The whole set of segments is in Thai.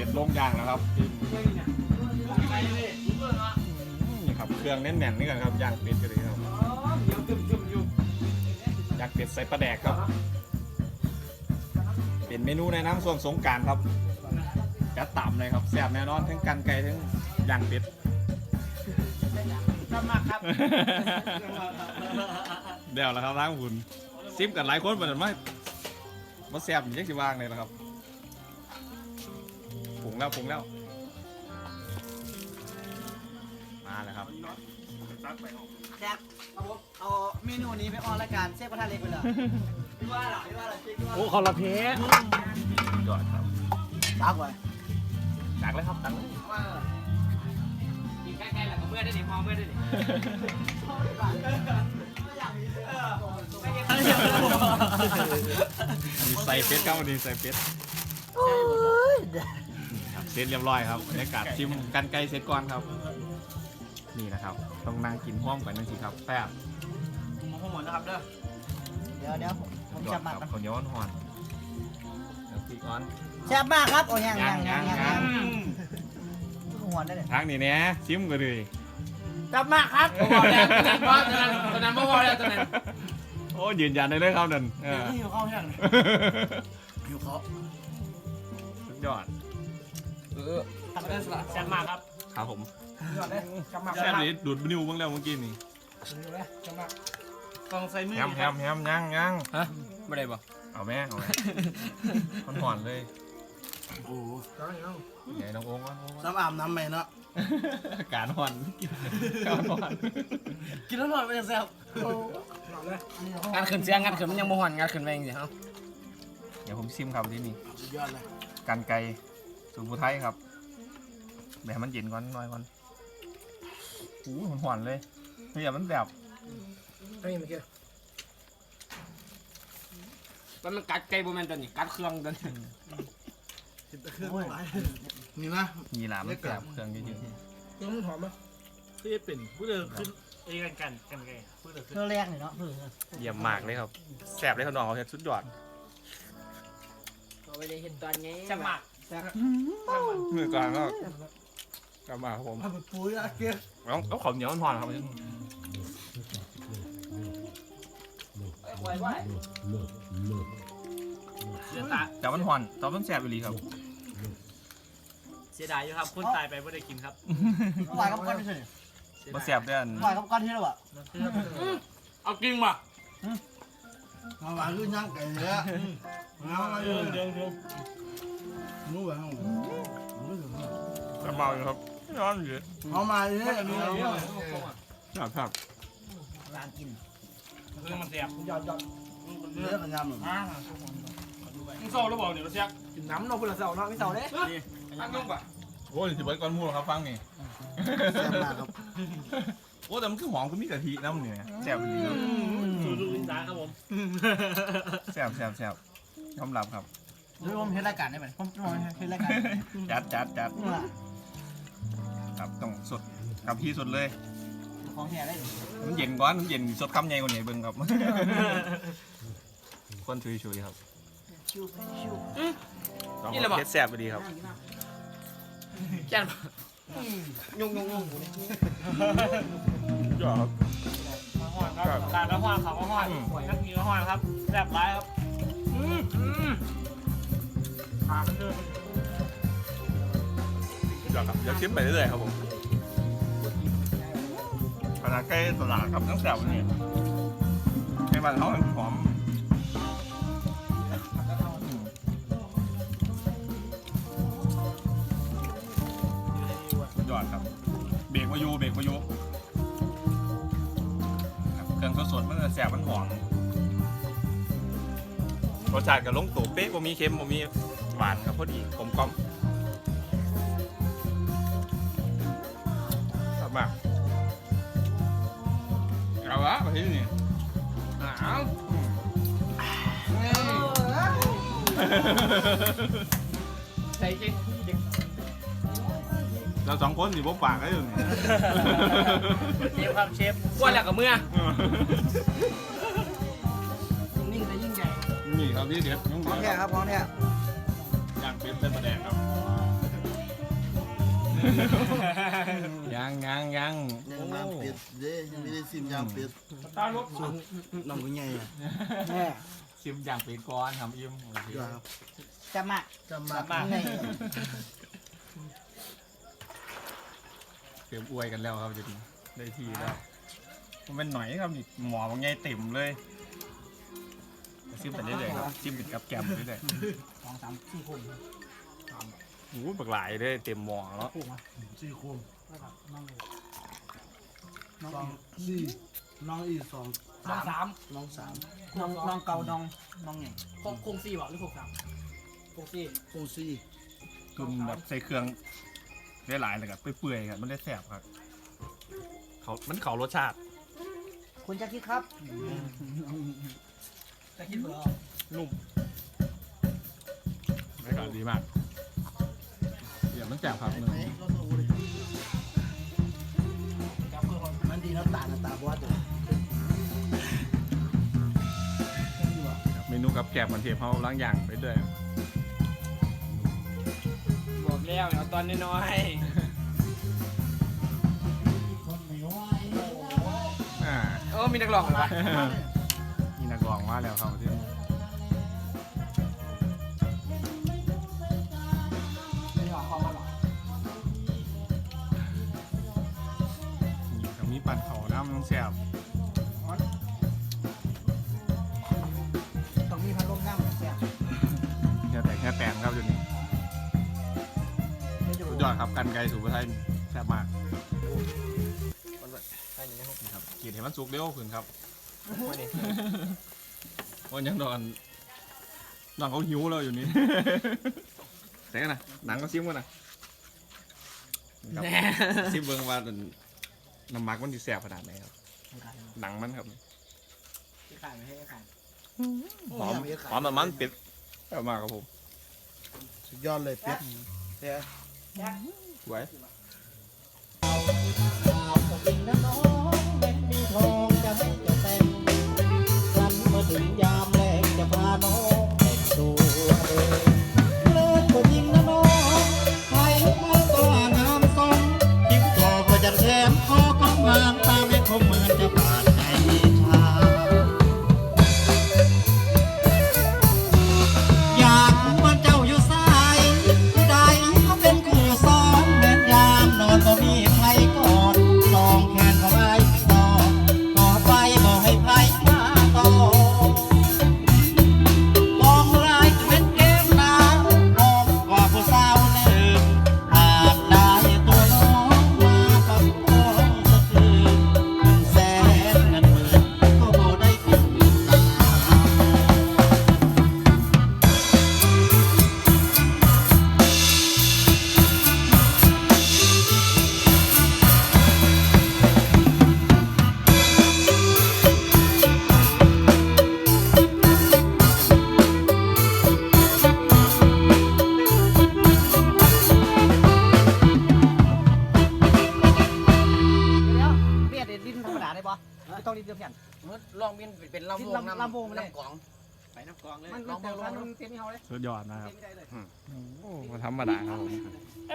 เป็ดลงย่างแล้วครับจิ้มนี่ครับเครื่องแน่นๆนี่กันครับย่างเป็ดกันเลยครับย่างเป็ดใส่ปลาแดกครับ เป็นเมนูในน้ำส่วนสงกรารครับจัดต่ำเลยครับแซ่บแน่นอนทั้งกันไก่ทั้งย่างเป็ดชอบมากครับเดี๋ยวแล้วครับทางคุณซิมกันหลายคนเหมือนกันไหมมาแซ่บยังสิวางเลยนะครับ ปรุงแล้วปรุงแล้ว มาแล้วครับแจ็คเอาผมเอาเมนูนี้ไปออนรายการเซฟกระทะเล็กไปเลยพี่ว่าเหรอพี่ว่าเหรอพี่ว่าโอ้คอละเพยอดครับตักไว้ตักเลยครับตักเลยกินใกล้ๆแหละก็เมื่อได้ดิมองเมื่อได้ดิมีใส่เป็ดครับวันนี้ใส่เป็ดครับ เสร็จเรียบร้อยครับบรรยากาศชิมกันไก่เสร็จก่อนครับ นี่นะครับต้องนั่งกินห้อมกันนั่นสิครับแซ่บผมหมดนะครับเด้อเดี๋ยวเดี๋ยวผมยอจัดบมากคกัรันบข้าวเหนียวอ่อนๆแล้วพริกอ่อนแซ่บมากครับโอ้ยังยังยังยัยังงยังหัวได้เลยทางนี้เนี่ยชิมกันเลยแซ่บมากครับพอแล้วตอนนั้นตอนนั้นพอแล้วตอนนั้น โอ้ยืนยันได้เลยครับนั่นเออหิวข้าวยังหิวข้าวสุดยอด ทำได้สละแซ่บมากครับครับผมยอดเลยจับมากแซ่บนี้ดูดนิ้วบ้างแล้วเมื่อกี้นี่จับมากต้องใส่มือแฮมแฮมแฮมยังยังฮะไม่ได้ป่ะเอาแม่เอาแม่มันหอนเลยโอ้โหใหญ่น้องโอ้งวะโอ้งวะน้ำอาบน้ำไหมเนาะอากาศหอนการหอนกินแล้วหน่อยไม่ได้แซ่บงานขึ้นเสียงงานขึ้นมันยังบ่หอนงานขึ้นไปเองสิเอ้าเดี๋ยวผมชิมครับที่นี่สุดยอดเลยกันไก่ สูตรผู้ไทยครับแบบมันเย็นก่อนหน่อยก่อนโอ้โหมันหอนเลยเฮ้ยมันแบบมันมันกัดไก่บ่แม่นตัวนี้กัดเครื่องตัวนี้เครื่องหลายนี่นะมีหลามมันแบบเครื่องเยอะยังมันหอมไหมที่เป็นผู้เดินขึ้นเอ้กันกันกันไงผู้เดินขึ้นเครื่องแรกนี่เนาะๆเยี่ยมมากเลยครับแซ่บเลยครับน้องเขาเฮ็ดสุดยอดเอาไปได้เห็นตอนนี้แซ่บมากมือก่อนก็กลับมาครับผมทำเป็นปุ๋ยอะเกี๊ยวแล้วแล้วข้าวเหนียวมันหอนครับไว้ไว้เสียตาแต่มันหอนแต่มันแซ่บอีหลีครับ เสียดายอยู่ครับคนตายไปไม่ได้กินครับวายกับก้อนที่สุดมันแซ่บด้วยอันวายกับก้อนที่แล้วอะเอากินว่ะมาหวานขึ้นย่างไก่เลยอะเอามาเลเดิยนเดินเดินนู้นแบบกระเมาอยู่ครับร้อนอยู่เอามาเลยเนี่ยมีอะไรเนี่ยครับครับร้านกินเรื่องมันเสียบยอดยอดเลือกกันยำหนึ่งมึงเศร้าแล้วบอกเนี่ยเราเสียบกินน้ำเราคนละเสาเนาะไม่เสาเด้ตั้งลงป่ะโอ้ยสิเบิร์ดก้อนหมูครับฟังนี่แซ่บมากครับโอ้แต่มันคือหอมคือมีกะทิน้ำเนี่ยแซ่บอีหลีครับสูดูลินสาครับผมแซ่บแซ่บแซ่บยอมรับครับ เดี๋ยวผมเฮ็ดรายการได้ไหมผมผมเฮ็ดรายการจัดจัดจัดนี่ล่ะครับต้องสดกับพี่สดเลย ของแท้ได้เลยมันเย็นก่อนมันเย็นสดคำใหญ่กว่านี้เบิ่งครับคนชุยชุยๆครับชิวชิวต้องเอาเฮ็ดแซ่บไปดีครับแซ่บยุ่งยุ่งยุ่งยอดครับมาหอนครับการละหอนเขาก็หอนนักมีก็หอนครับแซ่บร้ายครับ อืมอืมขามันเดินยอดครับเดี๋ยวชิมไปเรื่อยๆครับผมขนาดใกล้ตลาดครับทั้งแซ่บนี่ในบ้านเขามันหอมยอดครับ เบรกวายูเบรกวายูครับเครื่องสดๆมันจะแซ่บมันหอมรสชาติกับลงตัวเป๊ะบ่มีเค็มบ่มี หวานครับพอดีกลมกล่อมชอบมากเอาละมาที่นี่หนาวใส่จริงเราสองคนอยู่บนปากได้อยู่นี่เชฟครับเชฟกวนแล้วกับเมื่อนิ่งแต่ยิ่งใหญ่นี่ครับที่เด็ดน้องของเดีแท้ยวครับของแท้ย่าง เป็ดเส้นปลาแดงครับยังยังยังยังน้ำเป็ดเด้ยังไม่ได้ซิมยำเป็ดตาลุกน้องก็ใหญ่อะแม่ชิมอย่างปีก่อนทำอิ่มโอเคครับจะมาจำมากมาให้เตรียมอวยกันแล้วครับจุดนี้ได้ทีแล้วมันเป็นหน่อยครับนี่หมอบางไงเต็มเลย ชิมไปเรื่อยๆครับชิมเป็นกับแกมไปเรื่อยสองสามสี่คนๆโอ้โหบักหลายเลยเต็มหม้อแล้วสี่คนน้องสองสี่น้องอีกสองสามสามน้องสามน้องน้องเก่าน้องน้องไงคงคงสี่บ่หรือคงสามคงสี่คงสี่ตุนแบบใส่เครื่องได้หลายเลยครับเปื่อยๆครับมันได้แซ่บครับเขามันเขารสชาติคุณจะคิดครับ จะคิดเบอร์นุ่มบรรยากาศดีมาก เดี๋ยวมันแจ่บครับหนึ่งไหนเราดูเลยมันดีน้ำตาลน้ำตาบอดเลยครับเมนูกับแกบมันเทียมเขาล้างอย่างไปด้วยบอกแล้วเอาตอนน้อยอ่าๆเออมีนักร้องเหรอวะมีนักร้ องมาแล้วครับที่นี่ไม่หรอกเขามาหรอกนี่ก็มีปั่นเขาน้ำน้องแซ่บต้องมีพัดลมน้ำเสียแค่แต่แค่แตนครับอยู่นี่สุดยอดครับกันไกลสู่ประเทศแซ่บมากนี่ครับกรีดให้มันสุกเร็วขึ้นครับ วันยังนอนนอนเขาหิวแล้วอยู่นี่แต่กันนะหนังก็ซิมกันนะนี่ครับแน่ ซิมเบิ้งว่าน้ำมักมันดีแซ่บขนาดไหนครับหนังมันครับขายไม่ให้ขายหอมหอมแบบมันเป็ดแซ่บมากครับผมสุดยอดเลยเป็ดแต่สวยถึ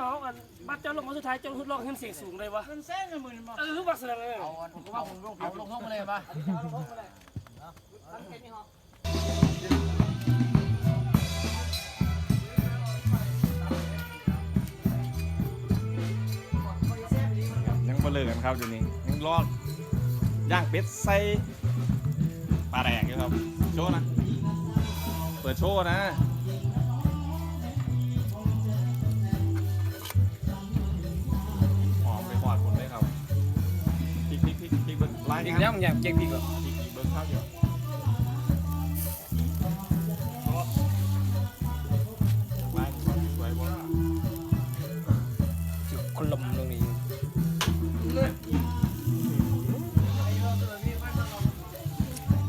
ไอ้บอกว่าบัดเจ้าลงมาสุดท้ายเจ้าทุดลองขึ้นเสียงสูงเลยวะมันแซ่งกันมือนี่บ่เออบักเสือเลยเอาผมก็ว่าผมลงเอาลงห้องมาเลยป่ะเอาลงมาเลยตั้งเต็มที่เขายังเบลอกันครับเดี๋ยวนี้ยังรอดย่างเป็ดใส่ปลาแดกอยู่ครับ โชว์นะ เปิดโชว์นะ จริงแล้วมันอยากเจ๊งพี่ก็พริกเบิ้งข้าวเดียวคนลมตรงนี้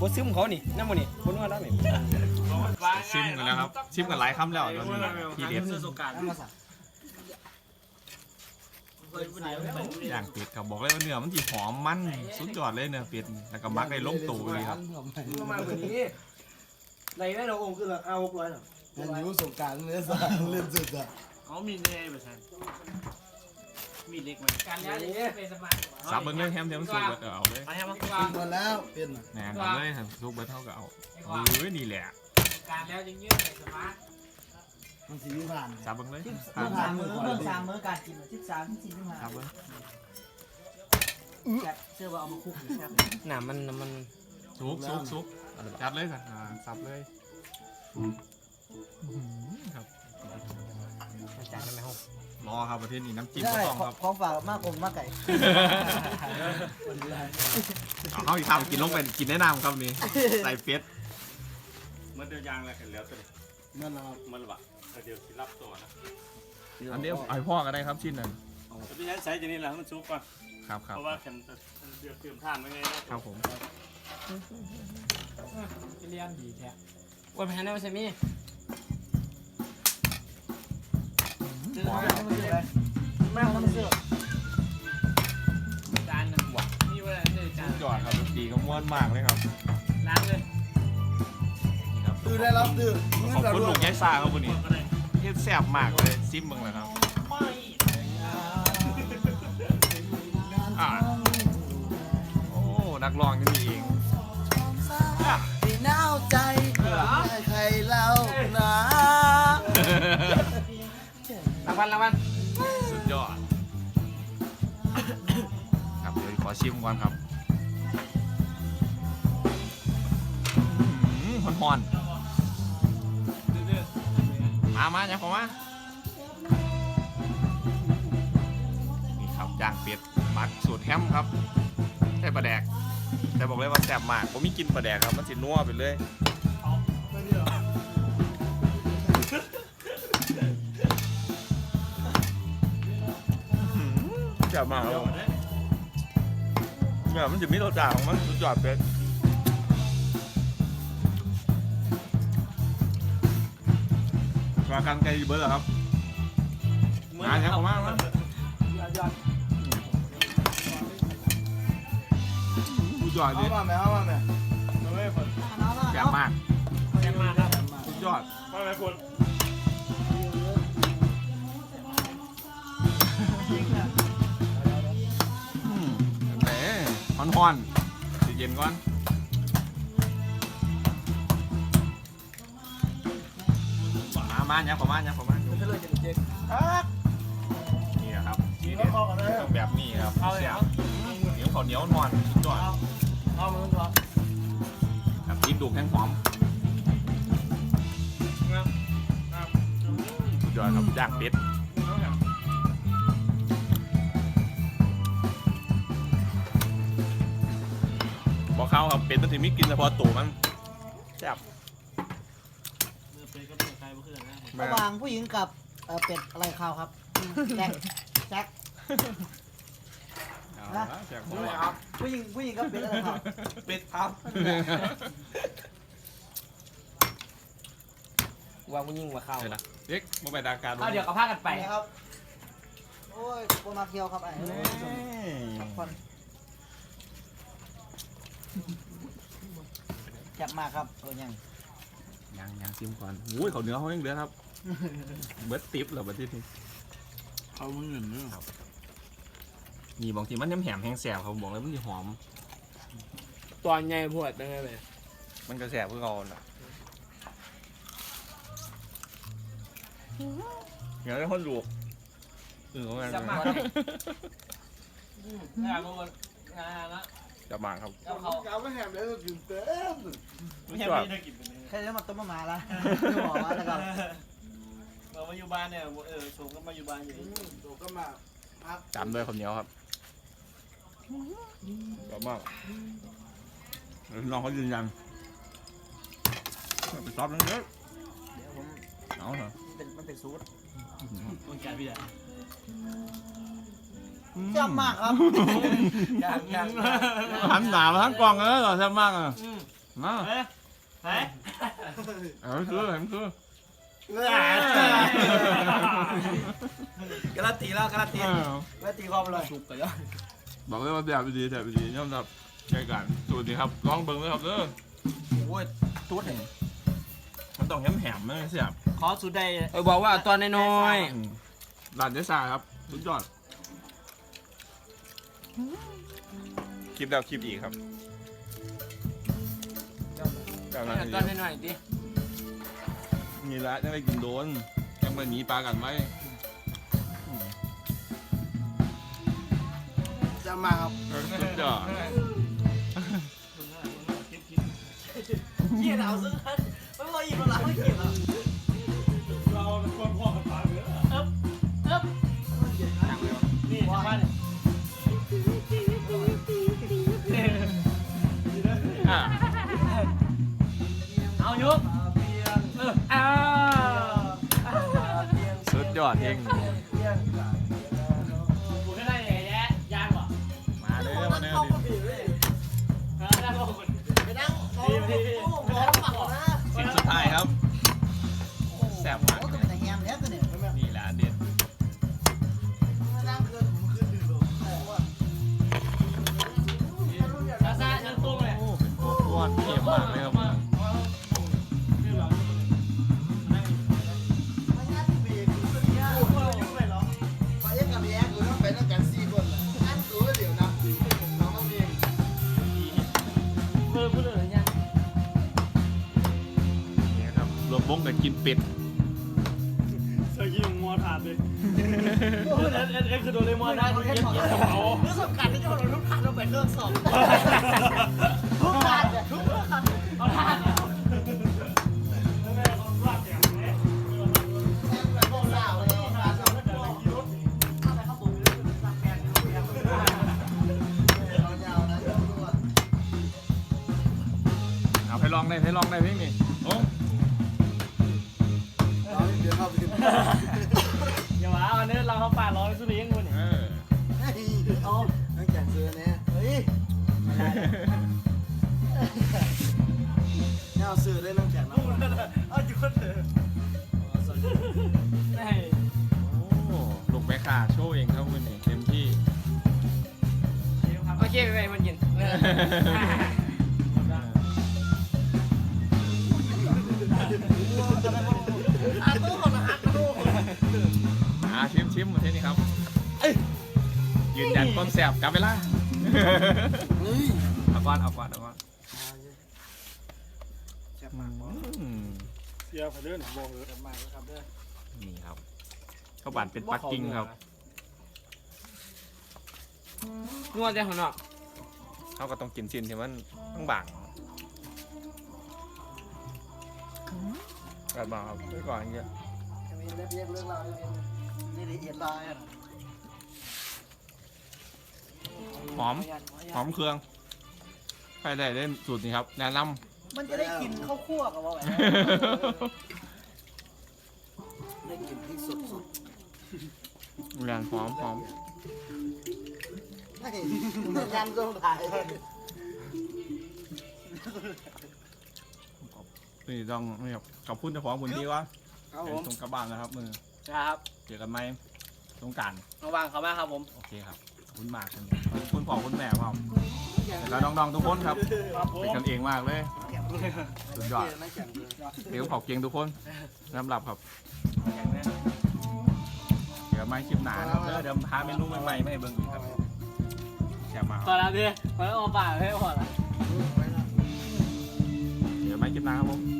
บซึมเขานี่น้ำมันนี่คนว่าแล้วนี่ชิมกันแล้วครับ ชิมกันหลายคำแล้วตอนนี้ทีเด็ดประสบการณ์เอามาใส่ อย่างเป็ดครับบอกเลยว่าเนื้อมันจีหอมมันสุดยอดเลยเนื้อเป็ดแล้วก็มักได้ล้มตูเลยครับประมานี้ในแม่เราองค์คือเอาหกร้อยหรออันนี้สงการเนื้อสาเล่นสุดอะเขามีแน่ไปใช่มีเล็กไหมการแล้วเป็นสมาร์ทซับเบิ้งเลยแฮมเทียมสุกเบิดเออเอาเลยแฮมกินหมดแล้วเป็นแหนเอาเลยสุกเบิดเท่ากับเอาเฮ้ยนี่แหละการแล้วยังยืดเป็นสมาร์ท มันสีผ่านซับเบิ้งเลยสิบครับสามมื้อเบิ่งสามมื้อการกินสิบสามสิบสี่สิบห้าซับเบิ้งแซ่บเชื่อว่าเอามาคลุกแซ่บหนามันมันสุกสุกสุกจัดเลยสัตว์อ่าซับเลยอื้อหือครับจานได้ไหมครับรอครับประเทศนี้น้ำจิ้มได้ก็ต้องครับของฝากมากกว่ามากไก่เอาเข้าอีกคำกินลงไปกินแนะนำครับนี่ใส่เป็ดมันเดียวยางแล้วกันแล้วตัว นี้นั่นเรามันละแต่เดี๋ยวสิรับตัวนะอันนี้ไอาให้พ่อก็ได้ครับชิ้นหนึ่งแต่พี่ใช้ใช้จะนี่แหละให้มันซุกก่อนครับครับเพราะว่าฉันเดือดเตรียมท่านไว้ไงนะครับผมเรียนดีแท้วันแพนได้ไหมใช่ไหมซื้อมาแล้วมันซื้ออะไรแม่งแล้วมันซื้อจานนึงนี่ว่าเจอจานยอดครับดีก็ม้วนมากเลยครับล้างเลยนี่ ครับตื่นได้รับตื่นเงินขอบเราคุณด้ลุวยงยายซาครับวันนี้ก็ได้เฮ็ดแซ่บมากเลยซิมเบิ่งเลยครับอ่าโอ้นักร้องนี่เองอะที่หนาวใจให้ใครเล่านะรางวัลรางวัลสุดยอด ครับเดี๋ยวขอชิมก่อนครับอื้อหือหอนๆ มามาเนี่ยผมมานี่ครับย่างเป็ดมักสูตรแฮมครับใส่ปลาแดก แต่บอกเลยว่าแซ่บมาก ผมมีกินปลาแดกครับ มันสินัวไปเลยอื้อหือแซ่บมากครับผมเนี่ยมันจะมีรสชาติของมันสุดยอดเป็ด มากันไกลเบอร์เหรอครับมาเนี่ยผมมามาสุดยอดเอาดิมาไหมเอามาไหมแซ่บมากแซ่บมากครับสุดยอดว่าไงคุณอืมแหมฮ้อนฮ้อนๆเย็นๆก่อน มามาเนี่ยขอมาเนี่ยขอมานี่นะครับนี่เนี่ยต้องแบบนี้ครับเอาเลยเสียเอาบเหนียวข้าวเหนียวนอนสุดยอดเอามือถอดครับกินดูแข็งหอมสุดยอดครับย่างเป็ดบอกเขาครับเป็ดมันถึงไม่กินเฉพาะตัวมันแซ่บ มือเป็นก็เป็นใครเพื่อนนะ ระหว่างผู้หญิงกับเอ่อเป็ดอะไรข้าวครับแจ็คแจ็ค เอาละแซ่บของเราครับผู้หญิงผู้หญิงกับเป็ดอะไรข้าวเป็ดครับว่ากูยิ่งกว่าข้าวเดี๋ยวนะ เด็กมาไปดาการเอาเดี๋ยวกับผ้ากันไปไปครับ โอ้ยโคมาเคียวครับไอ้พักผ่อนแซ่บมากครับเออยัง ยังยังซิมก่อนอุ้ยเขาวเหนื้อเขายังเหลือครับ เบิร์ดติปเหรอบัดที่นี่เอามือเงินเนาะนี่บางทีมันแหมๆแห้งแสบเขาบอกเลยมันจะหอม ตอนใหญ่พวดได้ไหมมันก็แสบเพื่อเขาน่ะอย่างนี้คนลูกเออเขาไงแซ่บมากงานมันงานละจะบางครับแล้วเขา เอาไปแหมเลยกินเต็ม ไม่ใช่พี่ได้กินเป็น แค่นี้มาต้มมาหมาละบอกว่าแล้วก็เรามาอยู่บ้านเนี่ยเออชมก็มาอยู่บ้านอยู่ตัวก็มาพักจำด้วยคนเหนียวครับชอบมากน้องเขายืนยันไปซอฟนั่นเยอะเดี๋ยวผมเอาเหรอมันเป็นมันเป็นซูตรคนการพี่อะแซ่บมากครับยังยังหันหนามาทั้งกล่องเลยเหรอแซ่บมากอะมาเฮ้ยเฮ้ยเออคือเห็นคือ การันตีแล้วการันตีเออแล้วตีความเลยชุบไปแล้วบอกเลยว่าแบบดีแบบดียอมรับใช่กันสูตรนี้ครับลองเบิ่งเลยครับเด้อโอ้ยตูดเองมันต้องแหมๆเลยเสียบขอสูตรใดเออบอกว่าเอาตอนน้อยร้านเจซ่าครับสุดยอดคลิปแล้วคลิปอีกครับ กำลังตอนหน่อยๆดิมีละยังได้กินโดนยังไม่หนีปลากันไว้อืมจะมาครับสุดยอดเกียร์เอาซื้อไม่พออีกแล้วไม่เกียร์แล้วเรา ยอดเอง เป็ดเสื้อยีนมอถาดเลยโอ้เอ็นเอ็นเอ็นคือโดเรมอนได้เขาเขาแค่แค่ถอดเอารู้สำคัญที่จะเราทุกคันเราไปเลิกสอบ โอเคไปไปมันกินอาตู้ของนะฮะตู้อ่าชิมชิมมาที่นี่ครับยืนยันความแสบกลับเวลานี่เอาก่อนเอาก่อนเอาก่อนแซ่บมากบออืมเสียไปเรื่อยบอกเลยแซ่บมากครับเด้อนี่ครับข้าวบานเป็นปักกิ่งครับนวดได้ของนอก เขาก็ต้องกินชิ้นที่มันต้องบางกันมาครับไว้ก่อนอย่างเงี้ยมีเล็บเย็บเรื่องราวนี่ละเอียดลายอะหอม หอมเครื่องใครได้เล่นสูตรนี้ครับ แนะนมันจะได้กินข้าวคั่วกับว่าไงำได้กลิ่นพริกสดแรงหอมหอมๆนี่ ยังต้องถ่ายนี่ต้องนี่ครับขอบคุณเจ้าของพื้นที่ว่าครับผเป็นมตรงกระบานนะครับมือครับเจอกันไหมตรงกลารระวังเขามากครับผมโอเคครับขอบคุณมากครับขอบคุณพ่อคุณแม่ครับแล้วน้องๆทุกคนครับครับผเป็นมกันเองมากเลยสุดยอดไม่แข็งเลยเดี๋ยวเผาเกียงทุกคนน้ำหลับครับเดี๋ยวไม่คลิปหนานะครับเดี๋ยวเดี๋ยวพาเมนูใหม่ๆมาให้เบิ่งอีกครับ แชร์มาขอแล้วพี่ขอแล้วเอาป่าให้ขอแล้วเดี๋ยวไม่คลิปหนาครับผม